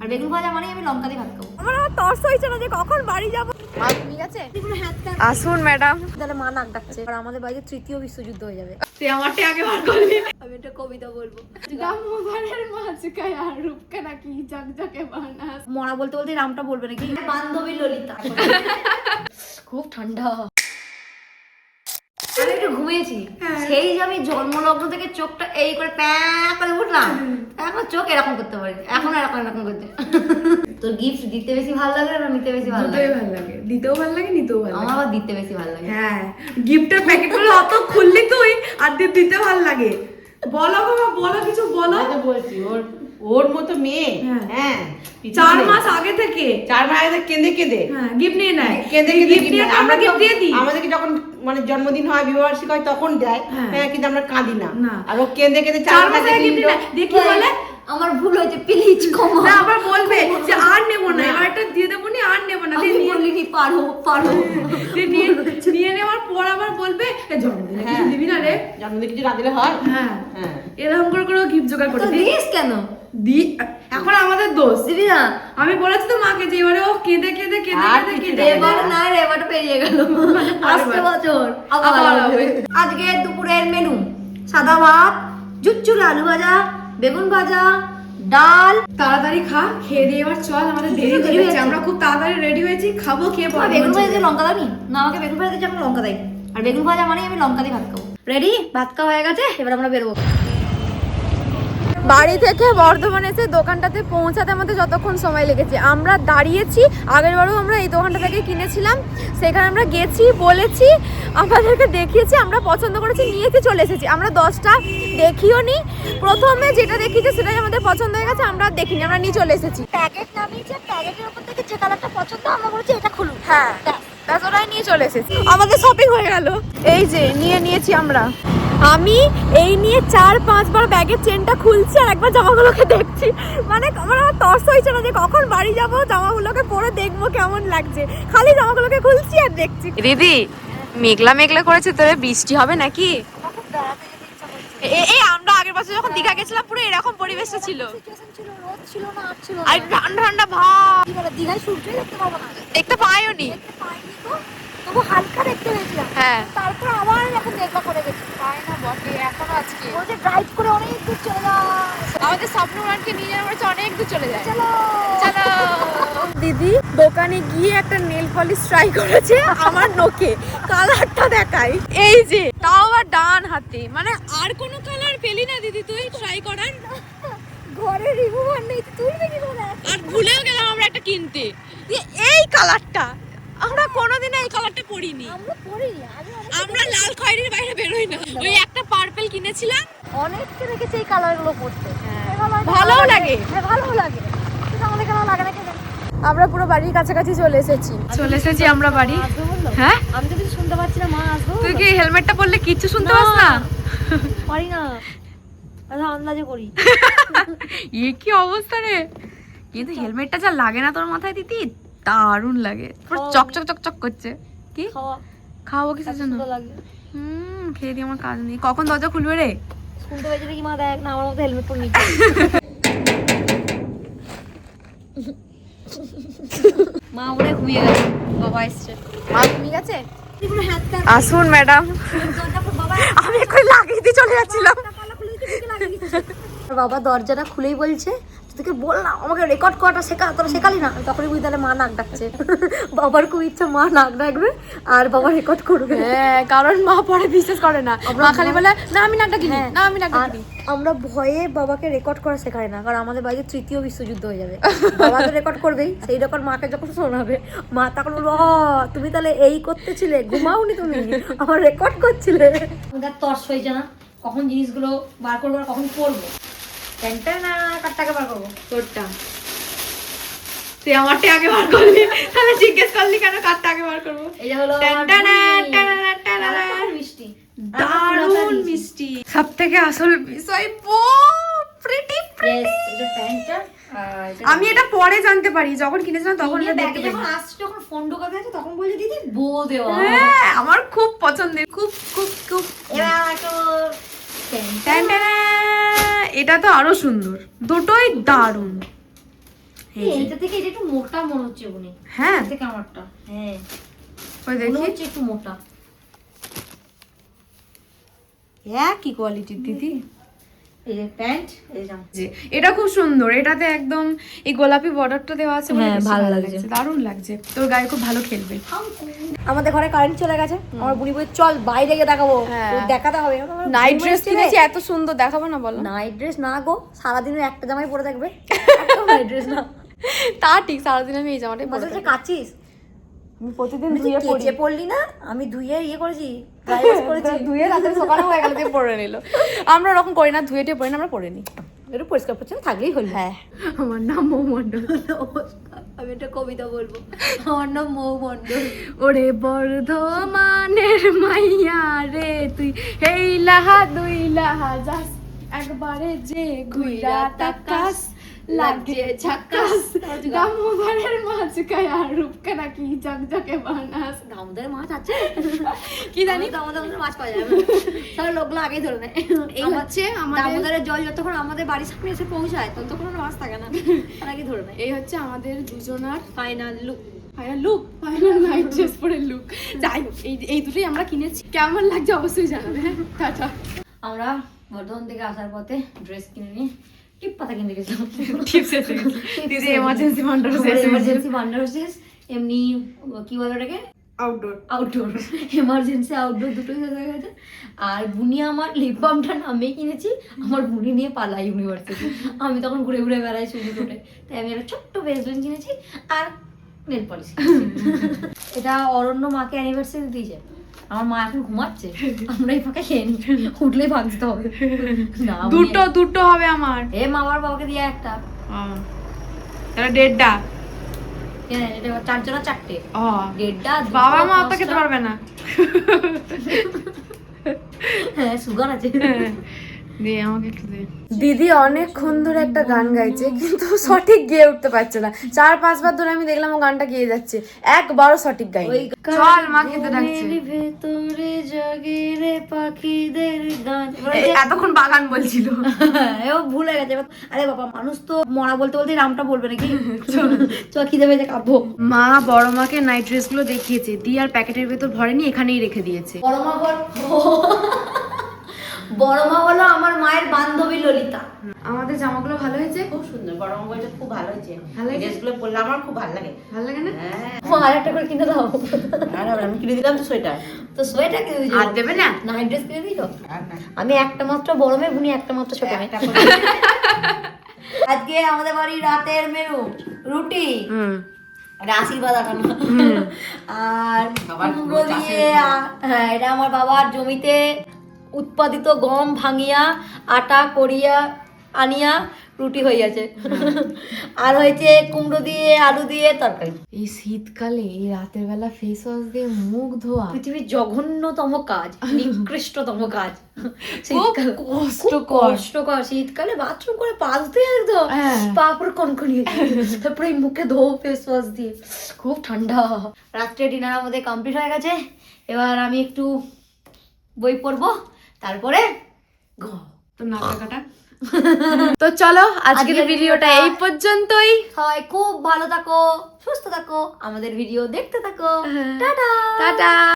আর বেগুন ভাজা মানে আমি লঙ্কা দিয়ে ভাত খাব। আমার আমার তর্স হয়েছে না যে কখন বাড়ি যাব। মা ঠিক আছে আসুন ম্যাডাম তাহলে মা নাক ডাকছে। আর আমাদের বাড়িতে তৃতীয় বিশ্বযুদ্ধ হয়ে যাবে। তুই আমারটা আগে বার করলি। আমি একটা কবিতা বলব। রামমোহনের মাঝখায় আর রূপকে নাকি ঝকঝকে বানাস। মরা বলতে বলতে রামটা বলবে নাকি? বান্ধবী ললিতা। খুব ঠান্ডা। আমি একটু ঘুমিয়েছি। সেই যে আমি জন্মলগ্ন থেকে চোখটা এই করে প্যাঁ করে উঠলাম এখন চোখ এরকম করতে পারি এখন এরকম এরকম করতে। তোর গিফট দিতে বেশি ভালো লাগে না নিতে বেশি ভালো লাগে? ভালো লাগে। দিতেও ভালো লাগে নিতেও ভালো আমার লাগে। আবার দিতে বেশি ভালো লাগে। হ্যাঁ গিফটের প্যাকেটগুলো অত খুললি তুই আর দিতে ভালো লাগে। বলো বাবা বলো কিছু বলো। বলছি ওর ওর মতো মেয়ে? হ্যাঁ। হ্যাঁ। চার মাস আগে থেকে। চার মাস আগে কেঁদে কেঁদে। হ্যাঁ গিফট নিয়ে নেয়। কেঁদে কেঁদে নিয়ে। আমরা গিফট দিয়ে দিই। আমাদেরকে যখন মানে জন্মদিন হয় বিবাহবার্ষিক হয় তখন দেয়। হ্যাঁ। হ্যাঁ কিন্তু আমরা কাঁদি না। না। আর ও কেঁদে কেঁদে চার মাস আগে গিফট নেয়। দেখি বলে আমার ভুল হয়েছে প্লিজ ক্ষমা। না আবার বলবে যে আর নেব না। এবার একটা দিয়ে দেবো নি আর নেব না। দিয়ে নিয়ে- বলিনি পারো পারো। দিয়ে নিয়ে নিয়ে নেওয়ার পর আবার বলবে "এ, জন্মদিনে কিছু দিবি না রে। জন্মদিন কিছু না দিলে হয়। হ্যাঁ। হ্যাঁ। এরকম করে করে গিফট জোগাড় করে দিস কেন? দি এখন আমাদের দোষ দিবি না? আমি বলেছি তো মাকে যে এবারে ও কেঁদে কেঁদে কেঁদে কেঁদে কেঁদে। এবার না রে এবার পেরিয়ে গেল। আসছে বছর আবার। আজকে দুপুরের মেনু সাদা ভাত জুচ্চুর আলু ভাজা বেগুন ভাজা ডাল। তাড়াতাড়ি খা খেয়ে দিয়ে এবার চল আমাদের দেরি হয়ে যাচ্ছে। আমরা খুব তাড়াতাড়ি রেডি হয়েছি খাব খেয়ে বেগুন ভাজা দিয়ে লঙ্কা দাও নি? আমাকে বেগুন ভাজা দিয়ে আমরা লঙ্কা দেয় আর বেগুন ভাজা মানে আমি লঙ্কা দিয়ে ভাত খাব। রেডি ভাত খাওয়া হয়ে গেছে? এবার আমরা বেরোবো। বাড়ি থেকে বর্ধমান এসে দোকানটাতে পৌঁছাতে আমাদের যতক্ষণ সময় লেগেছে। আমরা দাঁড়িয়েছি আগের বারও আমরা এই দোকানটা থেকে কিনেছিলাম। সেখানে আমরা গেছি বলেছি আমাদেরকে দেখিয়েছি আমরা পছন্দ করেছি নিয়েছি চলে এসেছি। আমরা দশটা দেখিও নি। প্রথমে যেটা দেখিয়েছে সেটাই আমাদের পছন্দ হয়ে গেছে আমরা দেখিনি আমরা নিয়ে চলে এসেছি। প্যাকেট নামিয়েছে প্যাকেটের উপর থেকে যে কালারটা পছন্দ আমরা বলেছি এটা খুলুন। হ্যাঁ ব্যাস। নিয়ে চলে এসেছি। আমাদের শপিং হয়ে গেল। এই যে নিয়ে নিয়েছি আমরা। আমি এই নিয়ে চার পাঁচবার ব্যাগের চেনটা খুলছি আর একবার জামাগুলোকে দেখছি। মানে আমার আমার তর্স হয়েছে না যে কখন বাড়ি যাব জামাগুলোকে পরে দেখব কেমন লাগছে। খালি জামাগুলোকে খুলছি আর দেখছি। দিদি মেঘলা মেঘলা করেছে তোরে বৃষ্টি হবে নাকি? এ- এই আমরা আগের বছর যখন দীঘা গেছিলাম পুরো এরকম পরিবেশটা ছিল। ছিল রোদ ছিল না আর ঠান্ডা ঠান্ডা ভাব। দীঘায় সূর্যই দেখতে পাবো না। দেখতে পাইও নি তবু হালকা দেখতে পেয়েছিলাম হ্যাঁ। তারপর আবার এখন মেঘলা করে গেছি। পাই না বটে এখনও আজকে? বলছে ড্রাইভ করে অনেক দূর চলে যায়। আমাদের স্বপ্ন উড়ানকে নিয়ে যাওয়ার পরে অনেক দূর চলে যায় চলো। চলো। দিদি দোকানে গিয়ে একটা নেল পলিশ ট্রাই করেছে আমার নোকে কালারটা দেখাই। এই যে তাও আবার ডান হাতে। মানে আর কোনো কালার পেলি না দিদি তুই ট্রাই করার? ঘরে রিমুভার নেই তুই কি করে? আর ভুলেও গেলাম আমরা একটা কিনতে। এই কালারটা। আমরা কোনোদিনও এই কালারটা পরিনি। আমরা পড়িনি আমরা লাল খয়েরির বাইরে বেরোই না। ওই একটা পার্পল কিনেছিলাম। অনেককে দেখেছি এই কালারগুলো পড়তে ভালোও লাগে। হ্যাঁ ভালোও লাগে। কিন্তু আমাদের কেন লাগে না আমরা পুরো বাড়ির কাছাকাছি চলে এসেছি। চলে এসেছি আমরা বাড়ি। হ্যাঁ? আমি তো কিছু শুনতে পাচ্ছি না মা আসবে তুই কি হেলমেটটা পরলে কিচ্ছু শুনতে পাস না পারি না। আচ্ছা আন্দাজে করি। এ কি অবস্থা রে? কিন্তু হেলমেটটা যা লাগে না তোর মাথায় দিতি? দারুণ লাগে। পুরো চকচক চকচক করছে। কি? খাওয়া। খাওয়াবো কিসের জন্য? হুম খেয়ে দিয়ে আমার কাজ নেই। কখন দরজা খুলবে রে? মা দেখ না আমার মতো হেলমেট পরে নিচ্ছে। মা ওরে ঘুমিয়ে গেছে। বাবা এসছে। মা ঘুমিয়ে গেছে? আসুন ম্যাডাম বাবা আমি এখন লাগিয়ে দিয়ে চলে যাচ্ছিলাম। বাবা দরজাটা খুলেই বলছে তোকে বল না আমাকে রেকর্ড করাটা শেখা তোরা শেখালি না? তখনই বুঝতে পারলে মা নাক ডাকছে। বাবার খুব ইচ্ছা মা নাক ডাকবে আর বাবা রেকর্ড করবে। হ্যাঁ কারণ মা পরে বিশ্বাস করে না। মা খালি বলে না আমি নাকটা কিনি হ্যাঁ, না আমি নাকটা আর কিনি আমরা ভয়ে বাবাকে রেকর্ড করা শেখাই না কারণ আমাদের বাড়িতে তৃতীয় বিশ্বযুদ্ধ হয়ে যাবে। বাবা তো রেকর্ড করবেই সেই রকম মাকে যখন শোনাবে মা তখন বলব তুমি তাহলে এই করতেছিলে ঘুমাওনি তুমি? আমার রেকর্ড করছিলে? আমাদের তর্স হয়েছে না কখন জিনিসগুলো বার করব আর কখন করব? প্যান্টটা না কাটটাকে বার করব? তোরটা। তুই আমারটা আগে বার করলি। তাহলে জিজ্ঞেস করলি কেন কারটা আগে বার করব? এটা হলো আমার টানটানা, বুড়ি। টানানা, টানানা। আর খুব মিষ্টি। দারুণ মিষ্টি। সব থেকে আসল বিষয় প্রিটি Yes, এটা প্যান্টটা আমি এটা পরে জানতে পারি। যখন কিনেছিলাম তখন নিয়ে এটা দেখতে পাই যখন আসছে যখন ফোন ঢোকাতে আছে তখন বলছে দিদি বো দেওয়া। হ্যাঁ আমার খুব পছন্দের। খুব খুব খুব। এবার। এটা তো আরও সুন্দর। দুটোই দারুণ এটা থেকে এটা একটু মোটা মনে হচ্ছে উনি। হ্যাঁ। থেকে আমারটা। হ্যাঁ। ওই দেখি। একটু মোটা। একই কোয়ালিটির দিদি। এই যে প্যান্ট যে এটা খুব সুন্দর। এটাতে একদম এই গোলাপি বর্ডারটা দেওয়া আছে হ্যাঁ, ভালো লাগছে। লাগছে দারুণ লাগছে। তোর গায়ে খুব ভালো খেলবে। আমাদের ঘরে কারেন্ট চলে গেছে। আমার বুড়ি চল বাইরে গিয়ে দেখাবো। হ্যাঁ। দেখাতে হবে। নাইট ড্রেস কিনেছি এত সুন্দর দেখাবো না বলো। নাইট ড্রেস না গো সারাদিন একটা জামাই পরে থাকবে। নাইট ড্রেস না। তা ঠিক সারাদিন আমি এই জামাটাই পরে। কাচিস আমি প্রতিদিন তুই ধুয়ে পড়ি। কেচে পড়লি না? আমি ধুয়ে ইয়ে করেছি ধুয়ে রাতে সকালে হয়ে গেল দিয়ে পরে নিল। আমরা ওরকম করি না ধুয়ে টুয়ে পড়ি না আমরা পরে নিই। একটু পরিষ্কার পরিচ্ছন্ন থাকলেই হলো। হ্যাঁ। আমার নাম মৌমণ্ডল। আমি একটা কবিতা বলব। আমার নাম মৌ মণ্ডল ওরে বর্ধমানের মাইয়া রে তুই এই লাহা দুই লাহা যাস। একবারে যে ঘুইরা তাকাস। লাগে ঝাকাস দামোদরের মাছ কায়া রূপকে নাকি জগজগে বানাস। দামোদর মাছ আছে। কি জানি? দামোদর মাছ পাওয়া যাবে। তাহলে লোকগুলো আগেই ধরে নেয় এই হচ্ছে আমাদের- দামোদরের জল যতক্ষণ আমাদের বাড়ির সামনে এসে পৌঁছায় ততক্ষণ মাছ থাকে না। আগে ধরে নেয় এই হচ্ছে আমাদের দুজনার final look final look final night dress পরে লুক যাই এই এই দুটোই আমরা কিনেছি। কেমন লাগছে অবশ্যই জানাবে। টাটা। আমরা বর্ধমান থেকে আসার পথে ড্রেস কিনে নিয়ে টিপ পাতা কিনতে গেছিলাম টিপস এসে এমার্জেন্সি ফান্ডার এমার্জেন্সি এমনি কি বলে ওটাকে? আউটডোর আউটডোর এমার্জেন্সি আউটডোর দুটোই হয়ে গেছে। আর বুনি আমার লিপ বামটা নামিয়ে কিনেছি। আমার বুনি নিয়ে পালাই ইউনিভার্সিটি আমি তখন ঘুরে ঘুরে বেড়াই চুলি করে তাই আমি একটা ছোট্ট ব্রেসলেট কিনেছি আর নেল পলিশ এটা অরণ্য মাকে অ্যানিভার্সারি দিয়েছে। আমার মা এখন ঘুমাচ্ছে। আমরা এই ফাঁকে খেয়ে নিই। উঠলেই ভাগ দিতে হবে দুটো দুটো হবে আমার। এ মা আমার বাবাকে দিয়ে একটা। তাহলে দেড়টা। চারজন চারটে। দেড়টা বাবা মা অত খেতে পারবে না। হ্যাঁ সুগার আছে। দে দিদি অনেকক্ষণ ধরে একটা গান গাইছে কিন্তু সঠিক গেয়ে উঠতে পারছে না। চার পাঁচবার ধরে আমি দেখলাম ও গানটা গেয়ে যাচ্ছে। একবারও সঠিক গাই চল মা খেতে ডাকছে। ভেতরে জাগে রে পাখিদের গান। এতক্ষণ বাগান বলছিল। ও ভুলে গেছে। এবার- আরে বাবা মানুষ তো মরা বলতে বলতে নামটা বলবে নাকি? চ খিদে পেয়েছে কাব্য মা বড় মাকে নাইট ড্রেসগুলো দেখিয়েছে। দিয়ে আর প্যাকেটের ভেতর ভরেনি এখানেই রেখে দিয়েছে। বড় মা বল বড় মা হলো আমার মায়ের বান্ধবী ললিতা। আমাদের জামাগুলো ভালো হয়েছে? খুব সুন্দর বড় মা বইটা খুব ভালো হয়েছে। ভালো হয়েছে? ড্রেসগুলো পরলে আমার খুব ভালো লাগে। ভালো লাগে না? হ্যাঁ। আর একটা করে কিনে দাও। আর আমি কিনে দিলাম তো সোয়েটার। তো সোয়েটার কিনে দিয়েছ? আর দেবে না? নাইট ড্রেস কিনে না। আমি একটা মাত্র বড় মেয়ে বুনি একটা মাত্র ছোট মেয়ে। একটা আজকে আমাদের বাড়ি রাতের মেনু রুটি। হুম। এটা আশীর্বাদ আটানো আর হ্যাঁ এটা আমার বাবার জমিতে উৎপাদিত গম ভাঙিয়া আটা করিয়া আনিয়া রুটি গেছে আর হয়েছে কুমড়ো দিয়ে আলু দিয়ে তরকারি। এই শীতকালে এই রাতের বেলা ফেস ওয়াশ দিয়ে মুখ ধোয়া। পৃথিবীর জঘন্যতম কাজ নিকৃষ্টতম কাজ। শীতকালে কষ্টকর। শীতকালে বাথরুম করে পা ধুতে একদম। হ্যাঁ। পা পুরো কনকনিয়ে যায়। তারপরে মুখে ধো ফেস ওয়াশ দিয়ে। খুব ঠান্ডা। রাত্রে ডিনার আমাদের কমপ্লিট হয়ে গেছে। এবার আমি একটু বই পড়ব। তারপরে গো তো নাকা কাটা। তো চলো আজকের ভিডিওটা- এই পর্যন্তই। হয় খুব ভালো থাকো সুস্থ থাকো আমাদের ভিডিও দেখতে থাকো। হ্যাঁ। টাটা। টাটা।